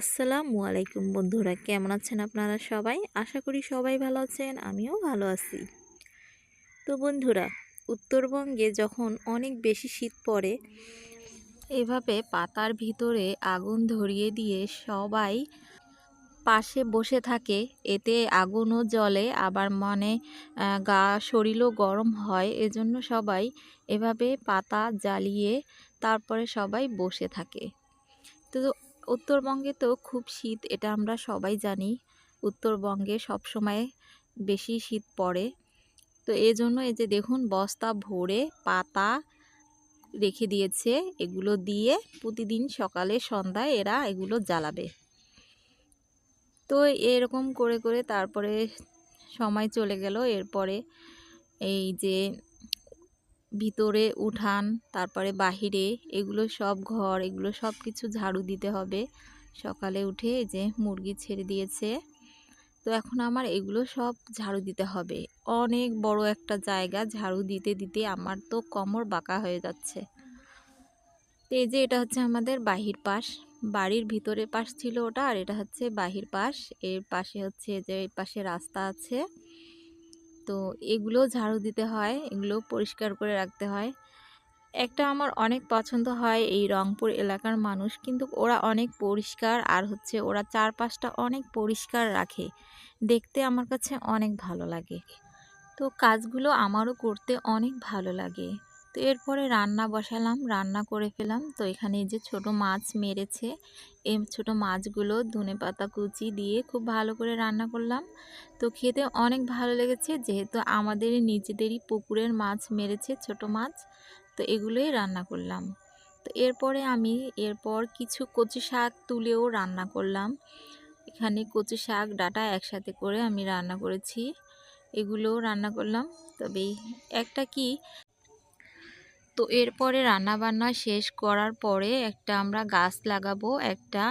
আসসালামু আলাইকুম বন্ধুরা, কেমন আছেন আপনারা সবাই? আশা করি সবাই ভালো আছেন, আমিও ভালো আছি। তো বন্ধুরা, উত্তরবঙ্গে যখন অনেক বেশি শীত পড়ে, এভাবে পাতার ভিতরে আগুন ধরিয়ে দিয়ে সবাই পাশে বসে থাকে, এতে আগুনও জ্বলে, আবার মনে গা, শরীরও গরম হয়, এজন্য সবাই এভাবে পাতা জ্বালিয়ে তারপরে সবাই বসে থাকে। তো উত্তরবঙ্গে তো খুব শীত, এটা আমরা সবাই জানি। উত্তরবঙ্গে সব সময় বেশি শীত পড়ে। তো এই জন্য এই যে দেখুন, বস্তা ভরে পাতা রেখে দিয়েছে, এগুলো দিয়ে প্রতিদিন সকালে, সন্ধ্যায় এরা এগুলো জ্বালাবে। তো এরকম করে করে তারপরে সময় চলে গেল। এরপরে এই যে ভিতরে উঠান, তারপরে বাহিরে, এগুলো সব ঘর, এগুলো সব কিছু ঝাড়ু দিতে হবে। সকালে উঠে যে মুরগি ছেড়ে দিয়েছে। তো এখন আমার এগুলো সব ঝাড়ু দিতে হবে। অনেক বড় একটা জায়গা, ঝাড়ু দিতে দিতে আমার তো কোমর বাঁকা হয়ে যাচ্ছে। তো এই যে এটা হচ্ছে আমাদের বাহির পাশ। বাড়ির ভিতরে পাশ ছিল ওটা, আর এটা হচ্ছে বাহির পাশ। এর পাশে হচ্ছে যে পাশে রাস্তা আছে। তো এগুলো ঝাড়ু দিতে হয় এগুলো পরিষ্কার করে রাখতে হয়। একটা আমার অনেক পছন্দ হয় এই রংপুর এলাকার মানুষ, কিন্তু ওরা অনেক পরিষ্কার আর হচ্ছে ওরা চারপাশটা অনেক পরিষ্কার রাখে। দেখতে আমার কাছে অনেক ভালো লাগে। তো কাজগুলো আমারও করতে অনেক ভালো লাগে। তো এরপরে রান্না বসালাম, রান্না করে ফেলাম তো এখানে যে ছোট মাছ মেরেছে, এই ছোট মাছগুলো ধনে পাতা কুচি দিয়ে খুব ভালো করে রান্না করলাম। তো খেতে অনেক ভালো লেগেছে, যেহেতু আমাদের নিজেদেরই পুকুরের মাছ মেরেছে ছোট মাছ, তো এগুলোই রান্না করলাম। তো এরপরে আমি এরপর কিছু কচি শাক তুলেও রান্না করলাম। এখানে কচি শাক, ডাটা একসাথে করে আমি রান্না করেছি, এগুলোও রান্না করলাম। তবে একটা কি তো এরপরে রান্নাবান্না শেষ করার পরে একটা আমরা গাছ লাগাবো, একটা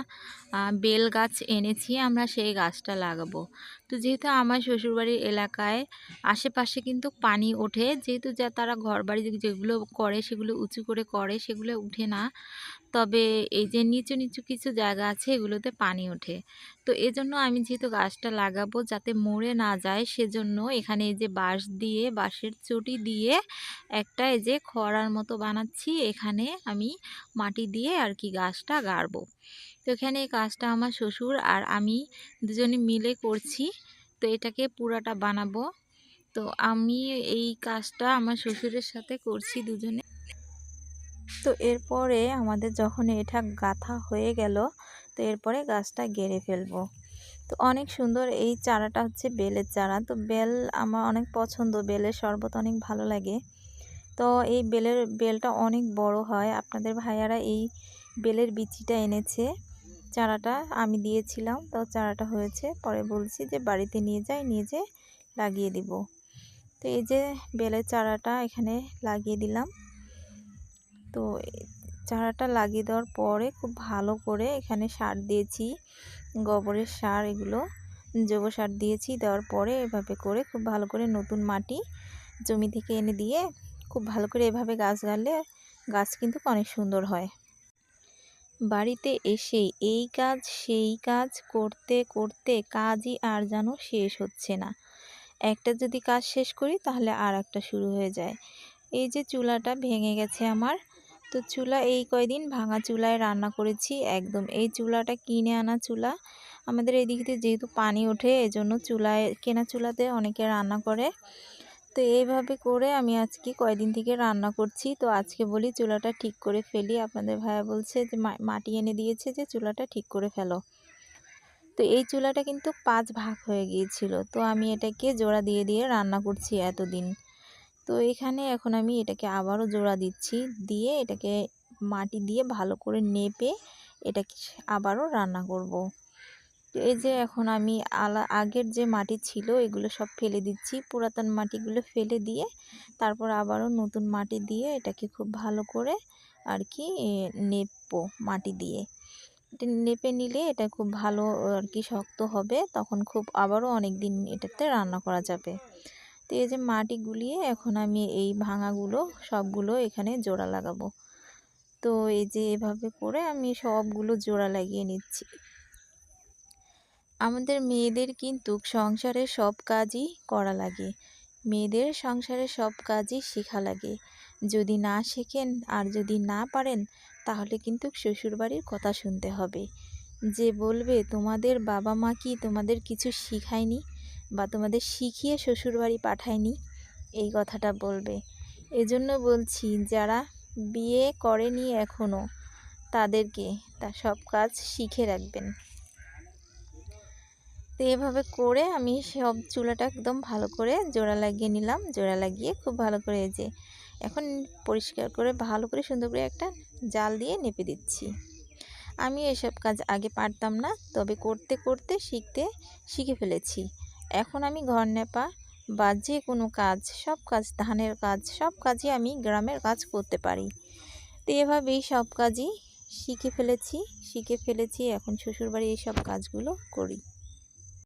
বেল গাছ এনেছি, আমরা সেই গাছটা লাগাবো। তো যেহেতু আমার শ্বশুরবাড়ির এলাকায় আশেপাশে কিন্তু পানি ওঠে, যেহেতু যা তারা ঘর বাড়ি যেগুলো করে সেগুলো উঁচু করে করে সেগুলো উঠে না তবে এই যে নিচু নিচু কিছু জায়গা আছে এগুলোতে পানি ওঠে। তো এজন্য আমি যেহেতু গাছটা লাগাবো যাতে মরে না যায়, সেজন্য এখানে এই যে বাঁশ দিয়ে, বাঁশের চটি দিয়ে একটা এই যে খড়ার মতো বানাচ্ছি। এখানে আমি মাটি দিয়ে আর কি গাছটা গাড়বো। তো এখানে এই কাজটা আমার শ্বশুর আর আমি দুজনে মিলে করছি। তো এটাকে পুরাটা বানাবো। তো আমি এই কাজটা আমার শ্বশুরের সাথে করছি দুজনে। তো এরপরে আমাদের যখন এটা গাথা হয়ে গেল, তো এরপরে গাছটা গেড়ে ফেলব। তো অনেক সুন্দর এই চারাটা হচ্ছে বেলের চারা। তো বেল আমার অনেক পছন্দ, বেলের শরবত অনেক ভালো লাগে। তো এই বেলের, বেলটা অনেক বড় হয়। আপনাদের ভাইয়ারা এই বেলের বিচিটা এনেছে। চারাটা আমি দিয়েছিলাম, তো চারাটা হয়েছে। পরে বলছি যে বাড়িতে নিয়ে যাই, নিয়ে যেয়ে লাগিয়ে দিব। তো এই যে বেলের চারাটা এখানে লাগিয়ে দিলাম। তো চারাটা লাগিয়ে দেওয়ার পরে খুব ভালো করে এখানে সার দিয়েছি। গোবরের সার এগুলো, জৈব সার দিয়েছি। দেওয়ার পরে এভাবে করে খুব ভালো করে নতুন মাটি জমি থেকে এনে দিয়ে খুব ভালো করে এভাবে গাছ গাড়লে গাছ কিন্তু অনেক সুন্দর হয়। বাড়িতে এসে এই কাজ, সেই কাজ, করতে করতে কাজই আর যেন শেষ হচ্ছে না। একটা যদি কাজ শেষ করি তাহলে আর একটা শুরু হয়ে যায়। এই যে চুলাটা ভেঙে গেছে আমার তো চুলা, এই কয়দিন ভাঙা চুলায় রান্না করেছি একদম। এই চুলাটা কিনে আনা চুলা। আমাদের এই দিকে যেহেতু পানি ওঠে, এজন্য চুলায়, কেনা চুলাতে অনেকে রান্না করে। তো এইভাবে করে আমি আজকে কয়দিন থেকে রান্না করছি। তো আজকে বলি চুলাটা ঠিক করে ফেলি। আপনাদের ভাইয়া বলছে যে মাটি এনে দিয়েছে যে, চুলাটা ঠিক করে ফেলো। তো এই চুলাটা কিন্তু পাঁচ ভাগ হয়ে গিয়েছিল। তো আমি এটাকে জোড়া দিয়ে দিয়ে রান্না করছি এতদিন। তো এখানে এখন আমি এটাকে আবারও জোড়া দিচ্ছি। দিয়ে এটাকে মাটি দিয়ে ভালো করে নেপে এটাকে আবারও রান্না করব। এই যে এখন আমি আলা, আগের যে মাটি ছিল এগুলো সব ফেলে দিচ্ছি। পুরাতন মাটিগুলো ফেলে দিয়ে তারপর আবারও নতুন মাটি দিয়ে এটাকে খুব ভালো করে আর কি নেপো মাটি দিয়ে। এটা নেপে নিলে এটা খুব ভালো আর কি শক্ত হবে। তখন খুব আবারও অনেক দিন এটাতে রান্না করা যাবে। তো এই যে মাটি গুলিয়ে এখন আমি এই ভাঙাগুলো সবগুলো এখানে জোড়া লাগাবো। তো এই যে এভাবে করে আমি সবগুলো জোড়া লাগিয়ে নিচ্ছি। আমাদের মেয়েদের কিন্তু সংসারের সব কাজই করা লাগে। মেয়েদের সংসারের সব কাজই শেখা লাগে। যদি না শেখেন আর যদি না পারেন, তাহলে কিন্তু শ্বশুরবাড়ির কথা শুনতে হবে। যে বলবে, তোমাদের বাবা মা কি তোমাদের কিছু শিখায়নি? বা তোমাদের শিখিয়ে শ্বশুরবাড়ি পাঠায়নি, এই কথাটা বলবে। এজন্য বলছি, যারা বিয়ে করেনি এখনও তাদেরকে তা সব কাজ শিখে রাখবেন। তো এভাবে করে আমি সব চুলাটা একদম ভালো করে জোড়া লাগিয়ে নিলাম। জোড়া লাগিয়ে খুব ভালো করে যে, এখন পরিষ্কার করে ভালো করে সুন্দর করে একটা জাল দিয়ে নেপে দিচ্ছি। আমি এসব কাজ আগে পারতাম না, তবে করতে করতে শিখতে শিখে ফেলেছি। এখন আমি ঘর নেপা বা যে কোনো কাজ, সব কাজ ধানের কাজ, সব কাজই আমি গ্রামের কাজ করতে পারি। তো এভাবেই সব কাজই শিখে ফেলেছি শিখে ফেলেছি, এখন শ্বশুরবাড়ি এই সব কাজগুলো করি।